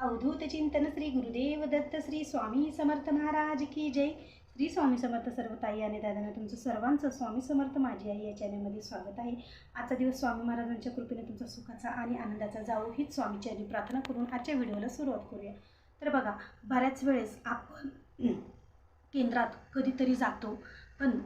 अवधूत चिंतन श्री गुरुदेव दत्त श्री स्वामी समर्थ महाराज की जय. श्री स्वामी समर्थ सर्व ताई आणि दादांना तुमचं सर्वांचं स्वामी समर्थ माझी आई या चॅनलमध्ये स्वागत आहे. आजचा दिवस स्वामी महाराजांच्या कृपेने तुमचा सुखाचा आणि आनंदाचा जावो हीच स्वामीची आणि प्रार्थना करून आजच्या व्हिडिओला सुरुवात करूया. तर बघा बऱ्याच वेळेस आपण केंद्रात कधीतरी जातो पण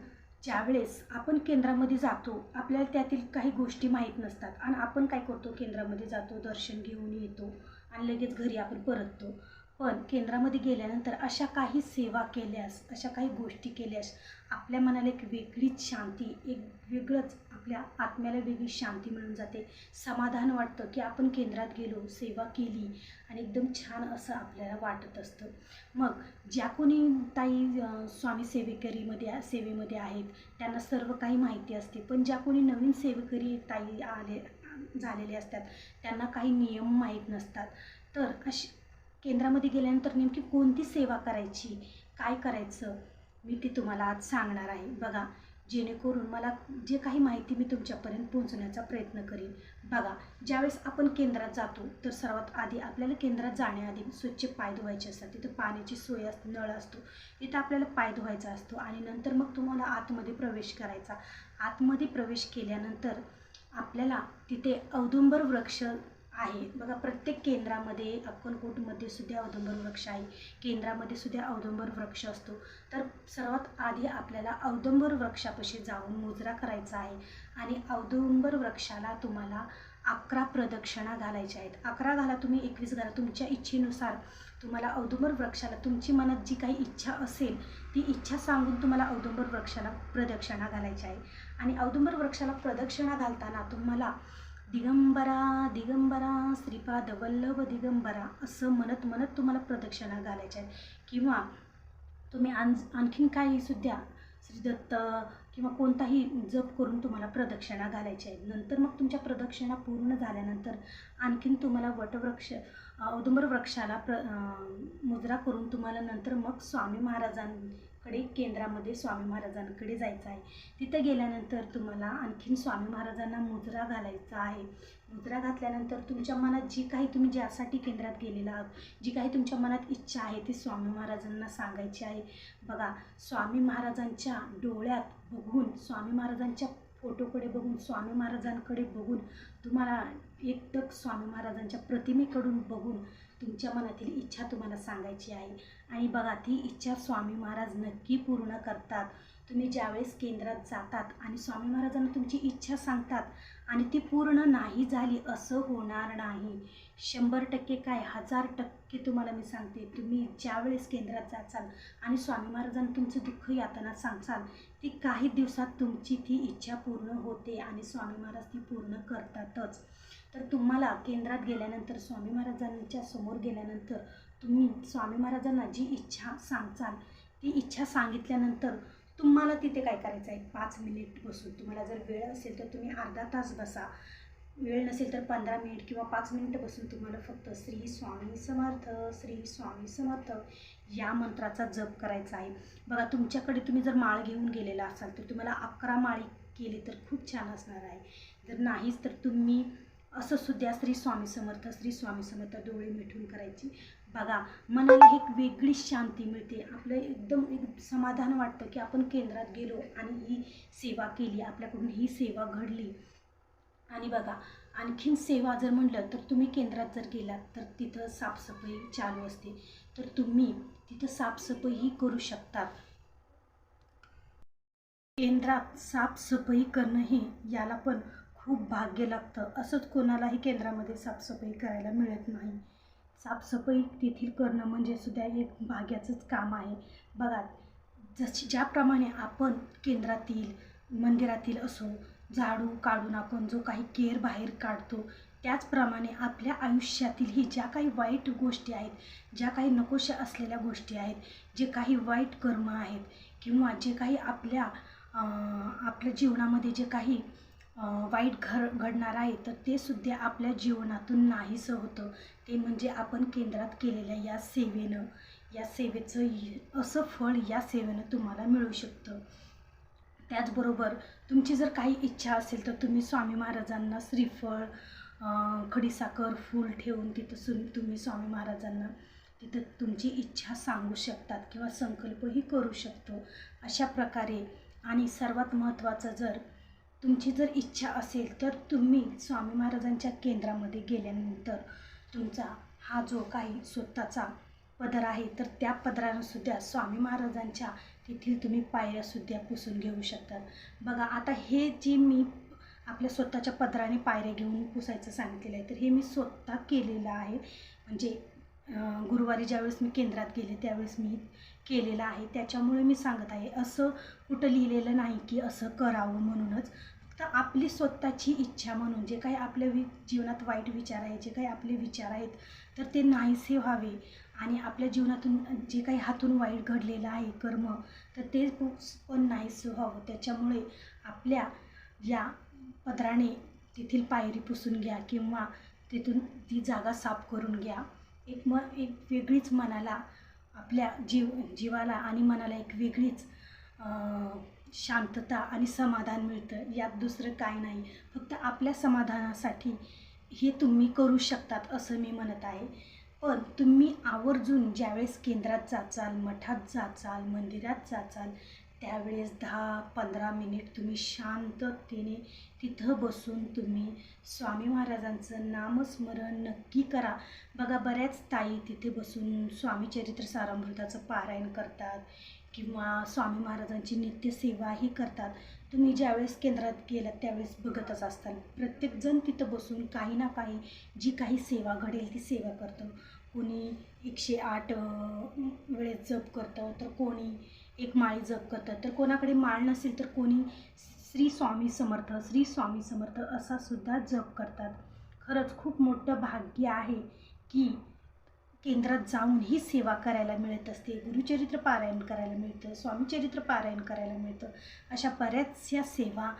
ज्यावेळेस आपण केंद्रामध्ये जातो आपल्याला त्यातील काही गोष्टी माहीत नसतात. आणि आपण काय करतो केंद्रामध्ये जातो दर्शन घेऊन येतो. आणि लगेच घरी आपण परततो. पण केंद्रामध्ये गेल्यानंतर अशा काही सेवा केल्यास अशा काही गोष्टी केल्यास आपल्या मनाला एक वेगळीच शांती एक वेगळंच आपल्या आत्म्याला वेगळी शांती मिळून जाते. समाधान वाटतं की आपण केंद्रात गेलो सेवा केली आणि एकदम छान असं आपल्याला वाटत असतं. मग ज्या कोणी ताई स्वामी सेवेकरीमध्ये सेवेमध्ये आहेत त्यांना सर्व काही माहिती असते. पण ज्या कोणी नवीन सेवेकरी ताई आले झालेले असतात. त्यांना काही नियम माहीत नसतात. तर अशी केंद्रामध्ये गेल्यानंतर नेमकी कोणती सेवा करायची? काय करायचं? मी ते तुम्हाला आज सांगणार आहे. बघा जेणेकरून मला जे काही माहिती मी तुमच्यापर्यंत पोहोचण्याचा प्रयत्न करेन. बघा ज्यावेळेस आपण केंद्रात जातो तर सर्वात आधी आपल्याला केंद्रात जाण्याआधी स्वच्छ पाय धुवायचे असतात. तिथं पाण्याची सोय असते नळ असतो. तिथं आपल्याला पाय धुवायचा असतो. आणि नंतर मग तुम्हाला आतमध्ये प्रवेश करायचा. आतमध्ये प्रवेश केल्यानंतर आपल्याला तिथे औदुंबर वृक्ष आहे. बघा प्रत्येक केंद्रामध्ये अक्कलकोटमध्ये सुद्धा औदुंबर वृक्ष आहे. केंद्रामध्ये सुद्धा औदुंबर वृक्ष असतो. तर सर्वात आधी आपल्याला औदुंबर वृक्षापाशी जाऊन मुजरा करायचा आहे आणि औदुंबर वृक्षाला तुम्हाला अकरा प्रदक्षिणा घालायच्या आहेत. अकरा घाला तुम्ही एकवीस घाला. तुमच्या इच्छेनुसार तुम्हाला औदुंबर वृक्षाला तुमची मनात जी काही इच्छा असेल ती इच्छा सांगून तुम्हाला औदुंबर वृक्षाला प्रदक्षिणा घालायची आहे आणि औदुंबर वृक्षाला प्रदक्षिणा घालताना तुम्हाला दिगंबरा दिगंबरा श्रीपाद वल्लभ दिगंबरा असं म्हणत म्हणत तुम्हाला प्रदक्षिणा घालायच्या आहे किंवा तुम्ही आण आणखीन काही सुद्धा किंवा कोणताही जप करून तुम्हाला प्रदक्षिणा घालायची आहे नंतर मग तुमच्या प्रदक्षिणा पूर्ण झाल्यानंतर आणखीन तुम्हाला वटवृक्ष औदुंबर वृक्षाला प्र मुद्रा मुजरा करून तुम्हाला नंतर मग स्वामी महाराजां कडे केंद्रामध्ये स्वामी महाराजांकडे जायचं आहे. तिथे गेल्यानंतर तुम्हाला आणखीन स्वामी महाराजांना मुजरा घालायचा आहे. मुजरा घातल्यानंतर तुमच्या मनात जी काही तुम्ही ज्यासाठी केंद्रात गेलेला आहात जी काही तुमच्या मनात इच्छा आहे ती स्वामी महाराजांना सांगायची आहे. बघा स्वामी महाराजांच्या डोळ्यात बघून स्वामी महाराजांच्या फोटोकडे बघून स्वामी महाराजांकडे बघून तुम्हाला एकटक स्वामी महाराजांच्या प्रतिमेकडून बघून तुमच्या मनातील इच्छा तुम्हाला सांगायची आहे. आणि बघा ती इच्छा स्वामी महाराज नक्की पूर्ण करतात. तुम्ही ज्यावेळेस केंद्रात जातात आणि स्वामी महाराजांना तुमची इच्छा सांगतात आणि ती पूर्ण नाही झाली असं होणार नाही. शंभर टक्के काय? हजार टक्के तुम्हाला मी सांगते तुम्ही ज्यावेळेस केंद्रात जाचाल आणि स्वामी महाराजांना तुमचं दुःख यातना सांगचाल ती काही दिवसात तुमची ती इच्छा पूर्ण होते आणि स्वामी महाराज ती पूर्ण करतातच. तर तुम्हाला केंद्रात गेल्यानंतर स्वामी महाराजांच्या समोर गेल्यानंतर तुम्ही स्वामी महाराजांना जी इच्छा सांगचाल ती इच्छा सांगितल्यानंतर तुम्हाला तिथे काय करायचं आहे? पाच मिनिट बसून. तुम्हाला जर वेळ असेल तर तुम्ही अर्धा तास बसा. वेळ नसेल तर पंधरा मिनिट किंवा पाच मिनिटं बसून तुम्हाला फक्त श्री स्वामी समर्थ श्री स्वामी समर्थ या मंत्राचा जप करायचा आहे. बघा तुमच्याकडे तुम्ही जर माळ घेऊन गेलेला असाल तर तुम्हाला अकरा माळी केली तर खूप छान असणार आहे. जर नाहीच तर तुम्ही असं सुद्धा श्री स्वामी समर्थ श्री स्वामी समर्थ डोळे मिठून करायची. बघा मनाला एक वेगळी शांती मिळते. आपलं एकदम एक समाधान वाटतं की आपण केंद्रात गेलो आणि ही सेवा केली आपल्याकडून ही सेवा घडली. आणि बघा आणखीन सेवा जर म्हटलं तर तुम्ही केंद्रात जर गेलात तर तिथं साफसफाई चालू असते. तर तुम्ही तिथं साफसफाईही करू शकतात केंद्रात साफसफाई करणंही याला पण खूप भाग्य लागतं. असंच कोणालाही केंद्रामध्ये साफसफाई करायला मिळत नाही. साफसफाई तेथील करणं म्हणजे सुद्धा एक भाग्याचंच काम आहे. बघा जशी ज्याप्रमाणे आपण केंद्रातील मंदिरातील असो झाडू काढून आपण जो काही केर बाहेर काढतो त्याचप्रमाणे आपल्या आयुष्यातील ही ज्या काही वाईट गोष्टी आहेत ज्या काही नकोशा असलेल्या गोष्टी आहेत जे काही वाईट कर्म आहेत किंवा जे काही आपल्या आपल्या जीवनामध्ये जे काही वाईट घर घडणार आहे तर ते सुद्धा आपल्या जीवनातून नाहीसं होतं. ते म्हणजे आपण केंद्रात केलेल्या या सेवेनं या सेवेचं असं फळ या सेवेनं तुम्हाला मिळू शकतं. त्याचबरोबर तुमची जर काही इच्छा असेल तर तुम्ही स्वामी महाराजांना श्रीफळ खडीसाखर फूल ठेवून तिथं सु तुम्ही स्वामी महाराजांना तिथं तुमची इच्छा सांगू शकतात किंवा संकल्पही करू शकतो. अशा प्रकारे आणि सर्वात महत्त्वाचं जर तुमची जर इच्छा असेल तर तुम्ही स्वामी महाराजांच्या केंद्रामध्ये गेल्यानंतर तुमचा हा जो काही स्वतःचा पदर आहे तर त्या पदरानंसुद्धा स्वामी महाराजांच्या तेथील तुम्ही पायऱ्यासुद्धा पुसून घेऊ शकतात बघा आता हे जे मी आपल्या स्वतःच्या पदराने पायऱ्या घेऊन पुसायचं सांगितलेलं आहे तर हे मी स्वतः केलेलं आहे. म्हणजे गुरुवारी ज्यावेळेस मी केंद्रात गेले त्यावेळेस मी केलेलं आहे. त्याच्यामुळे मी सांगत आहे असं कुठं लिहिलेलं नाही की असं करावं म्हणूनच. तर आपली स्वतःची इच्छा म्हणून जे काही आपल्या वि जीवनात वाईट विचार आहे जे काही आपले विचार आहेत तर ते नाहीसे व्हावे. आणि आपल्या जीवनातून जे काही हातून वाईट घडलेलं आहे कर्म तर ते पण नाहीसे व्हावं. त्याच्यामुळे आपल्या या पदराने तेथील पायरी पुसून घ्या किंवा तिथून ती जागा साफ करून घ्या. एक म एक वेगळीच मनाला आपल्या जीव जीवाला आणि मनाला एक वेगळीच शांतता आणि समाधान मिळतं. यात दुसरं काय नाही. फक्त आपल्या समाधानासाठी हे तुम्ही करू शकतात असं मी म्हणत आहे. पण तुम्ही आवर्जून ज्यावेळेस केंद्रात जाचाल मठात जाचाल मंदिरात जाचाल त्यावेळेस दहा पंधरा मिनिट तुम्ही शांततेने तिथं बसून तुम्ही स्वामी महाराजांचं नामस्मरण नक्की करा. बघा बऱ्याच ताई तिथे बसून स्वामी चरित्र सारामृताचं पारायण करतात. किंवा स्वामी महाराजांची नित्यसेवाही करतात. तुम्ही ज्यावेळेस केंद्रात गेलात त्यावेळेस बघतच असताल. प्रत्येकजण तिथं बसून काही ना काही जी काही सेवा घडेल ती सेवा करतं. कोणी एकशे आठ वेळेस जप करतं तर कोणी एक माळी जप करतं. तर कोणाकडे माळ नसेल तर कोणी श्री स्वामी समर्थ श्री स्वामी समर्थ असा सुद्धा जप करतात. खरंच खूप मोठं भाग्य आहे की केंद्रात जाऊन ही सेवा करायला मिळत असते. गुरुचरित्र पारायण करायला मिळतं स्वामीचरित्र पारायण करायला मिळतं. अशा बऱ्याचशा सेवा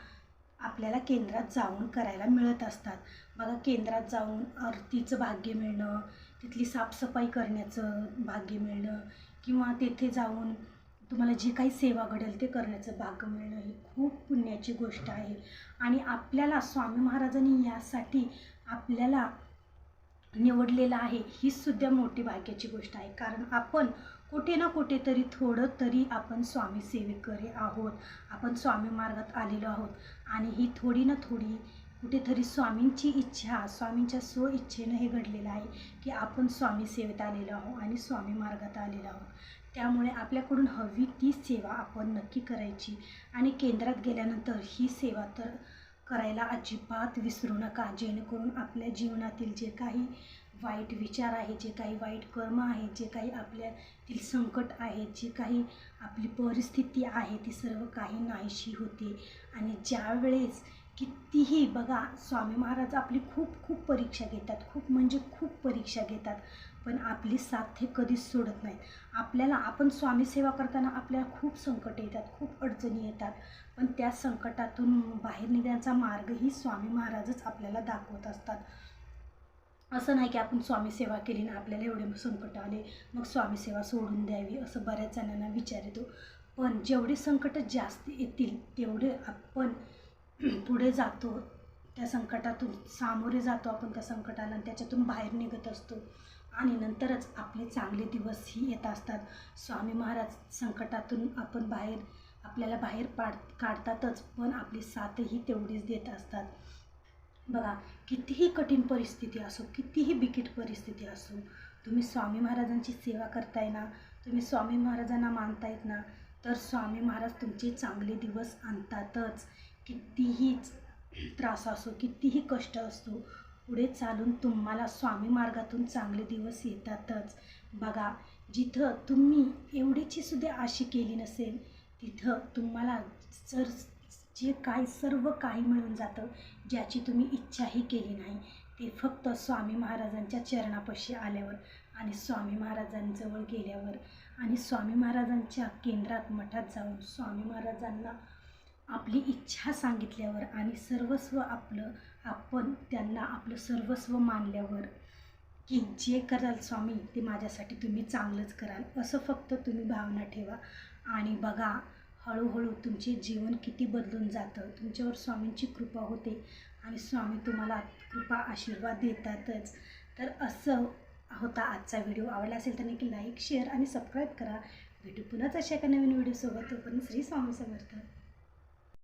आपल्याला केंद्रात जाऊन करायला मिळत असतात. बघा केंद्रात जाऊन आरतीचं भाग्य मिळणं तिथली साफसफाई करण्याचं भाग्य मिळणं किंवा तेथे जाऊन तुम्हाला जे काही सेवा घडेल ते करण्याचं भाग्य मिळणं ही खूप पुण्याची गोष्ट आहे. आणि आपल्याला स्वामी महाराजांनी यासाठी आपल्याला निवडलेलं आहे ही सुद्धा मोठी भाग्याची गोष्ट आहे. कारण आपण कुठे ना कुठेतरी थोडं तरी आपण स्वामी सेवेकरी आहोत आपण स्वामी मार्गात आलेलो आहोत. आणि ही थोडी ना थोडी कुठेतरी स्वामींची इच्छा स्वामींच्या स्व इच्छेनं हे घडलेलं आहे की आपण स्वामी सेवेत आलेलो आहोत आणि स्वामी मार्गात आलेलो आहोत. त्यामुळे आपल्याकडून हवी ती सेवा आपण नक्की करायची. आणि केंद्रात गेल्यानंतर ही सेवा तर करायला अजिबात विसरू नका. जेणेकरून आपल्या जीवनातील जे काही वाईट विचार आहे जे काही वाईट कर्म आहे जे काही आपल्यातील संकट आहे जे काही आपली परिस्थिती आहे ती सर्व काही नाहीशी होते. आणि ज्यावेळेस कितीही बघा स्वामी महाराज आपली खूप खूप परीक्षा घेतात. खूप म्हणजे खूप परीक्षा घेतात. पण आपली साथ हे कधीच सोडत नाहीत. आपल्याला आपण स्वामी सेवा करताना आपल्याला खूप संकट येतात खूप अडचणी येतात. पण त्या संकटातून बाहेर निघण्याचा मार्गही स्वामी महाराजच आपल्याला दाखवत असतात. असं नाही की आपण स्वामी सेवा केली ना आपल्याला एवढे संकट आले मग स्वामी सेवा सोडून द्यावी असं बऱ्याच जणांना विचार येतो. पण जेवढे संकट जास्त येतील तेवढे आपण पुढे जातो त्या संकटातून सामोरे जातो आपण त्या संकटाला आणि त्याच्यातून बाहेर निघत असतो. आणि नंतरच आपले चांगले दिवसही येत असतात. स्वामी महाराज संकटातून आपण बाहेर आपल्याला बाहेर पाड काढतातच पण आपली साथही तेवढीच देत असतात. बघा कितीही कठीण परिस्थिती असो कितीही बिकट परिस्थिती असो तुम्ही स्वामी महाराजांची सेवा करताय ना तुम्ही स्वामी महाराजांना मानतायत ना तर स्वामी महाराज तुमचे चांगले दिवस आणतातच. कितीही त्रास असो कितीही कष्ट असतो पुढे चालून तुम्हाला स्वामी मार्गातून चांगले दिवस येतातच. बघा जिथं तुम्ही एवढीची सुद्धा आशी केली नसेल तिथं तुम्हाला जर जे काय सर्व काही मिळून जातं ज्याची तुम्ही इच्छाही केली नाही ते फक्त स्वामी महाराजांच्या चरणापाशी आल्यावर आणि स्वामी महाराजांजवळ गेल्यावर आणि स्वामी महाराजांच्या केंद्रात मठात जाऊन स्वामी महाराजांना आपली इच्छा सांगितल्यावर आणि सर्वस्व आपलं आपण त्यांना आपलं सर्वस्व मानल्यावर की जे कराल स्वामी ते माझ्यासाठी तुम्ही चांगलंच कराल. असं फक्त तुम्ही भावना ठेवा. आणि बघा हळूहळू तुमचे जीवन किती बदलून जातं. तुमच्यावर स्वामींची कृपा होते आणि स्वामी तुम्हाला कृपा आशीर्वाद देतातच. तर असं होता आजचा व्हिडिओ. आवडला असेल तर नक्की लाईक शेअर आणि सबस्क्राईब करा. भेटू पुन्हाच अशा एका नवीन व्हिडिओसोबत. तोपर्यंत श्री स्वामी समर्थ.